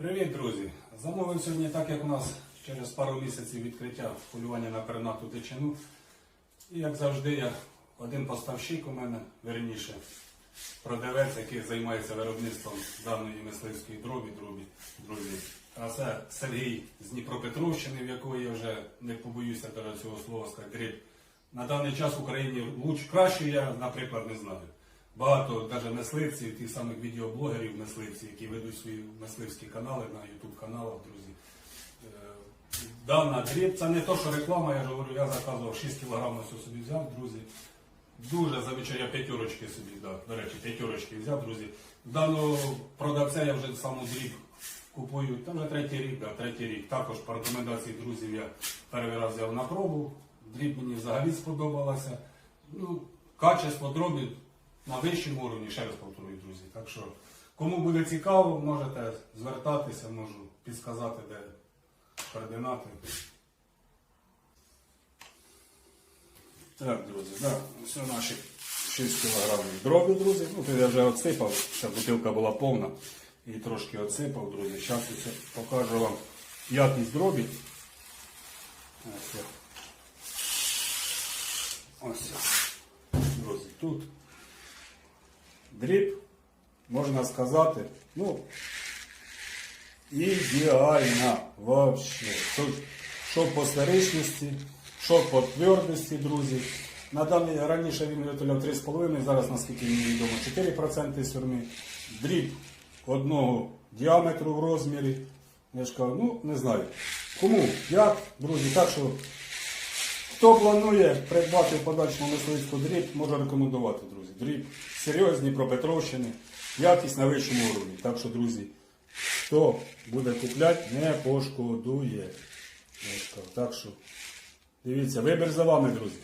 Привіт, друзі! Замовив сьогодні, так як у нас через пару місяців відкриття полювання на пернату дичину. І як завжди, я один поставщик у мене, верніше, продавець, який займається виробництвом даної мисливської дробі, дробі, друзі. А це Сергій з Дніпропетровщини, в якої я вже не побоюся цього слова сказати. На даний час в Україні луч краще я, наприклад, не знаю. Багато навіть мисливців, тих самих відеоблогерів мисливців, які ведуть свої мисливські канали на YouTube каналах, друзі. Е, Дана дріб, це не то, що реклама, я ж говорю, я заказував 6 кг собі взяв, друзі. Дуже замічаю, я п'ятерочки собі, да, до речі, п'ятерочки взяв, друзі. Даного продавця я вже саму дріб купую, там вже третій рік, да, третій рік. Також по рекомендації друзів я перший раз взяв на пробу. Дріб мені взагалі сподобалася. Ну, качество дробі на вищому уровні, ще раз повторюю, друзі. Так що, кому буде цікаво, можете звертатися, можу підсказати, де координати. Так, друзі, да, все наші 6 кг дробі, друзі. Ну, тут я вже отсипав, ще бутилка була повна. І трошки отсипав, друзі. Зараз я покажу вам якість дробі. Ось. Ось. Друзі, тут дріб, можна сказати, ну, ідеальна вообще. Тут що по старичності, що по твердості, друзі. На даний раніше він виготовляв 3,5, зараз, наскільки мені відомо, 4% сюрми. Дріб одного діаметру в розмірі. Я ж кажу, ну не знаю. Кому, як, друзі, так що Хто планує придбати в подальшому мисливську дріб, можу рекомендувати, друзі. Дріб серйозні Пропетровщини, якість на вищому уровні. Так що, друзі, хто буде купляти, не пошкодує. Так що, дивіться, вибір за вами, друзі.